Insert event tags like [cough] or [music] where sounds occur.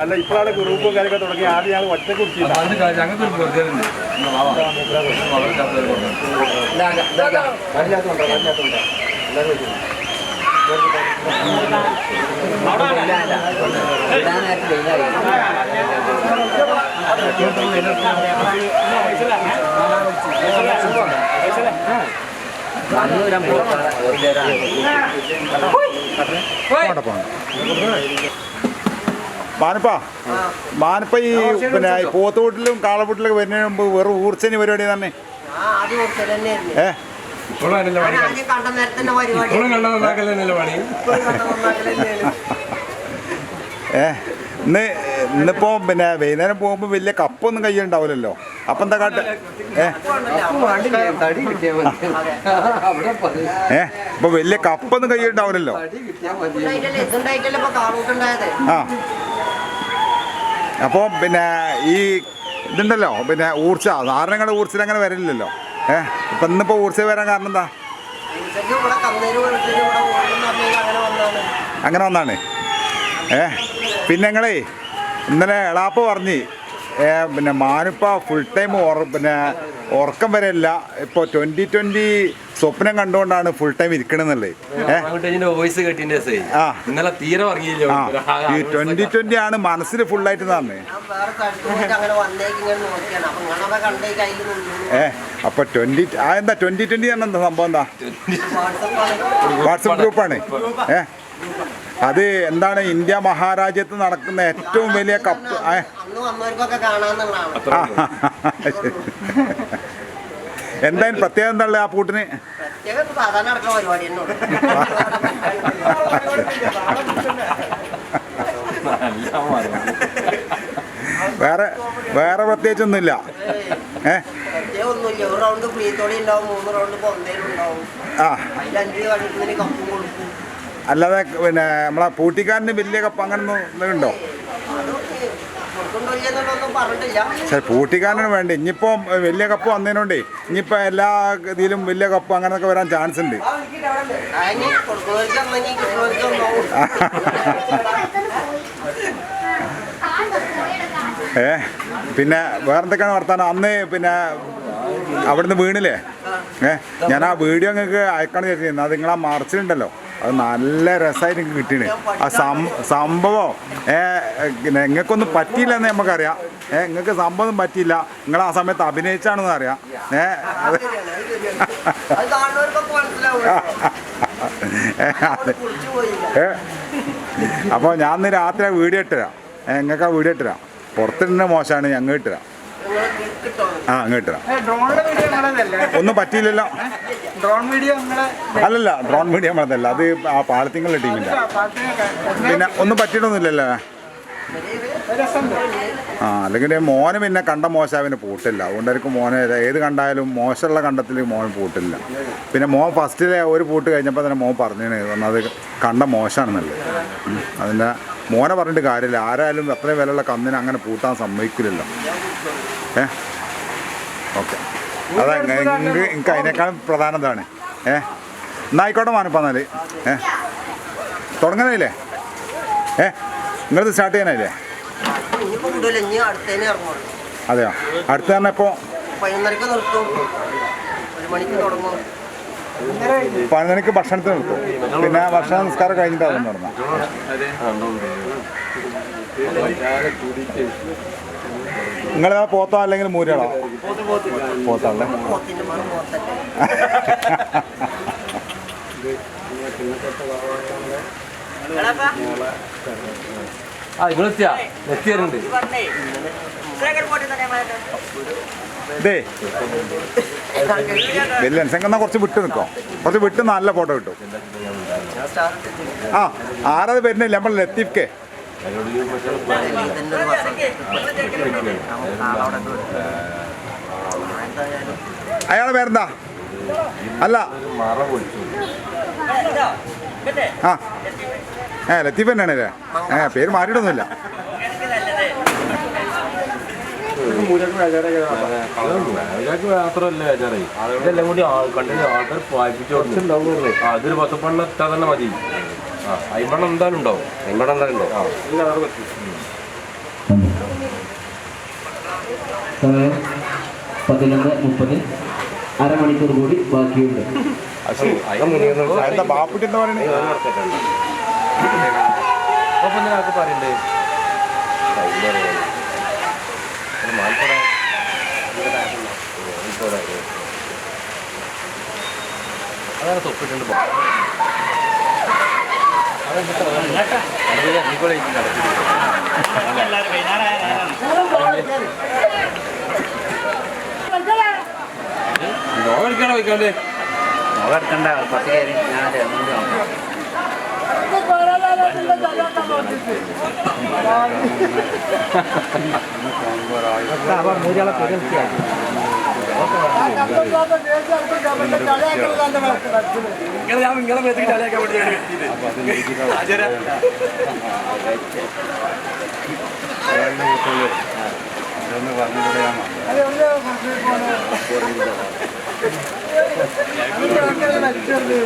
അല്ല ഇപ്പോഴാണ് ഗ്രൂപ്പും കാര്യമൊക്കെ തുടങ്ങി ആദ്യം ഞങ്ങൾ ഒറ്റ കുറിച്ചില്ല ഞങ്ങൾക്ക് ഒരു വെറുതെ മാനപ്പ മാനപ്പ ഈ പിന്നെ ഈ പോത്തുകൂട്ടിലും കാളപൂട്ടിലൊക്കെ വരുന്നതിന് മുമ്പ് വെറും ഊർച്ചനി പരിപാടി തന്നെ. ഏഹ്. ഏ? ഇന്ന് ഇന്നിപ്പോ പിന്നെ വൈകുന്നേരം പോകുമ്പോൾ വലിയ കപ്പൊന്നും കയ്യിലുണ്ടാവില്ലല്ലോ. അപ്പം എന്താ കാട്ട്? ഏ? അപ്പൊ വലിയ കപ്പൊന്നും കയ്യിൽ ഉണ്ടാവില്ലല്ലോ. ആ. അപ്പോൾ പിന്നെ ഈ ഇതുണ്ടല്ലോ പിന്നെ ഊർച്ച. സാധാരണങ്ങളുടെ ഊർച്ചയിൽ അങ്ങനെ വരില്ലല്ലോ ഏ? ഇപ്പം ഇന്നിപ്പോൾ ഊർച്ച വരാൻ കാരണം എന്താ? അങ്ങനെ വന്നാണ്. ഏ? പിന്നെ ഞങ്ങളേ ഇന്നലെ എളാപ്പ് പറഞ്ഞ് പിന്നെ മാനിപ്പ ഫുൾ ടൈം പിന്നെ ഉറക്കം വരെയല്ല ഇപ്പോൾ ട്വന്റി ട്വന്റി സ്വപ്നം കണ്ടുകൊണ്ടാണ് ഫുൾ ടൈം ഇരിക്കണമെന്നുള്ളത് ഏ? ആ. ഈ ട്വന്റി ട്വന്റി ആണ് മനസ്സിൽ ഫുള്ളായിട്ട് തന്നെ. ഞാൻ വേറെ സ്ഥലത്ത് അങ്ങനെ വന്നേക്ക് നോക്കിയാണ്. അപ്പൊ ട്വന്റി ഏ അപ്പോൾ ട്വന്റി ആ എന്താ ട്വന്റി ട്വന്റി തന്നെ എന്താ സംഭവം എന്താ? വാട്സപ്പ് ഗ്രൂപ്പാണ്. ഏ? അത് എന്താണ് ഇന്ത്യ മഹാരാജ്യത്ത് നടക്കുന്ന ഏറ്റവും വലിയ കപ്പ് എന്തായാലും പ്രത്യേകം എന്താണല്ലേ ആ പൂട്ടിന്? വേറെ വേറെ പ്രത്യേകിച്ചൊന്നുമില്ല. ഏ? പ്രത്യേകം ഒന്നുമില്ല ഒരു റൗണ്ട് ഫ്രീ തോളി മൂന്ന് റൗണ്ട് പൊന്തേലും ഉണ്ടാവും ആ അല്ലാതെ പിന്നെ നമ്മളെ പൂട്ടിക്കാരന് വലിയ കപ്പ് അങ്ങനെ ഉണ്ടോ സാർ കൊടുക്കണ്ടോ ഇല്ലെന്നുള്ളതൊന്നും പറഞ്ഞിട്ടില്ല പക്ഷേ പൂട്ടിക്കാരന് വേണ്ട. ഇനിയിപ്പോൾ വലിയ കപ്പ് വന്നതിനോണ്ടേ ഇനിയിപ്പോൾ എല്ലാ ഇതിലും വലിയ കപ്പ് അങ്ങനെയൊക്കെ വരാൻ ചാൻസ് ഉണ്ട്. ഏ പിന്നെ വേറെന്തൊക്കെയാണ് വർത്താനം? അന്ന് പിന്നെ അവിടുന്ന് വീണില്ലേ? ഏ ഞാൻ ആ വീഡിയോ നിങ്ങൾക്ക് അയക്കണം വിചാരിച്ചിരുന്നു അത് നിങ്ങളാ മറച്ചിലുണ്ടല്ലോ അത് നല്ല രസമായിട്ട് കിട്ടിയത് കിട്ടിയാണ് ആ സംഭവം ഏ നിങ്ങൾക്കൊന്നും പറ്റിയില്ല എന്ന് നമുക്കറിയാം ഏ നിങ്ങൾക്ക് സംഭവം പറ്റിയില്ല. നിങ്ങൾ ആ സമയത്ത് അഭിനയിച്ചാണെന്ന് അറിയാം. ഏ [laughs] ഏ, അപ്പോൾ ഞാൻ ഇന്ന് രാത്രി വീഡിയോ ഇട്ടുതരാം നിങ്ങൾക്ക് ആ വീഡിയോ ഇട്ടുതരാം പുറത്തിരുന്ന മോശമാണ് ഞങ്ങൾ ഇട്ടുതരാം ആ അങ്ങ് ഇട്ടുതരാം ഡ്രോണിന്റെ വീഡിയോ നിങ്ങളതല്ലേ ഒന്നും പറ്റിയില്ലല്ലോ. ഡ്രോൺ വീഡിയോ അല്ലല്ല ഡ്രോൺ മീഡിയ നമ്മളതല്ല. അത് ആ പാളത്തിങ്ങളെ ടീമിന്റെ പിന്നെ ഒന്നും പറ്റിയിട്ടൊന്നുമില്ലല്ലേ? ആ അല്ലെങ്കിൽ മോന് പിന്നെ കണ്ട മോശം അവന് പൂട്ടില്ല. അതുകൊണ്ടായിരിക്കും മോനെ ഏത് കണ്ടായാലും മോശമുള്ള കണ്ടത്തിൽ മോൻ പൂട്ടില്ല. പിന്നെ മോൻ ഫസ്റ്റിലെ ഒരു പൂട്ട് കഴിഞ്ഞപ്പോൾ തന്നെ മോൻ പറഞ്ഞു അത് കണ്ട മോശമാണെന്നുള്ളത് ഉം. അതിന്റെ മോനെ പറഞ്ഞിട്ട് കാര്യമില്ല. ആരായാലും എത്രയും വിലയുള്ള കന്നിനെ അങ്ങനെ പൂട്ടാൻ സമ്മതിക്കില്ലല്ലോ. ഏ? ഓക്കെ. അതാ നിങ്ങൾക്ക് എനിക്ക് അതിനേക്കാളും പ്രധാനം ഇതാണ് ഏ എന്നായിക്കോട്ടെ മാനപ്പാന്നാൽ ഏ? തുടങ്ങാനായില്ലേ ഏ? നിങ്ങളിത് സ്റ്റാർട്ട് ചെയ്യാനായില്ലേ? ഇറങ്ങുള്ളൂ അതെയോ? അടുത്ത് തന്നെ ഇപ്പോൾ പതിനൊന്നിക്ക് ഭക്ഷണത്തിന് എടുത്തു പിന്നെ ഭക്ഷണ നിസ്കാരം കഴിഞ്ഞിട്ട് അതൊന്നും നടന്ന നിങ്ങളേതാ പോത്തോ അല്ലെങ്കിൽ മൂരാളോ പോത്താണല്ലേ ആ നിങ്ങൾ എത്തിയാ? എത്തിയാറുണ്ട് ഇതേ വലിയ എന്നാ കുറച്ച് വിട്ട് നിൽക്കോ കുറച്ച് വിട്ട് നല്ല ഫോട്ടോ കിട്ടും. ആ ആരത് വരുന്നില്ല. നമ്മൾ ലത്തീഫ്ക്കേ. അയാളെ പേരെന്താ? അല്ല. ആ. ഏ ലത്തീഫ് തന്നെയാണ് അല്ലേ ഏ പേര് മാറിയിട്ടൊന്നുമില്ല. മാത്രമല്ല ഇതെല്ലാം കൂടി കണ്ടിട്ട് ആൾക്കാർ വായിപ്പിച്ചു കൊടുക്കുന്നുണ്ടാവും അതൊരു പത്ത് പണ്ണം എത്താൻ തന്നെ മതി ആ എന്തായാലും ഉണ്ടാവും അയ്യമ്പണ്ണം എന്തായാലും ഉണ്ടാവും സമയം പതിനൊന്ന് മുപ്പത് അരമണിക്കൂർ കൂടി ബാക്കിയുണ്ട് അപ്പൊ ആൾക്ക് പറയണ്ടേ അതാണ് തൊപ്പിട്ടുണ്ട് നോക്കാൻ വയ്ക്കാണ്ടേ ഞാൻ നിങ്ങളെ ഞാൻ നിങ്ങളെ മേത്തേക്ക് ചളിയാക്കാൻ വേണ്ടി ഞാൻ എത്തിയത് അജര ഇതൊന്ന് പറഞ്ഞുകൂടെയാണോ മരിച്ചത്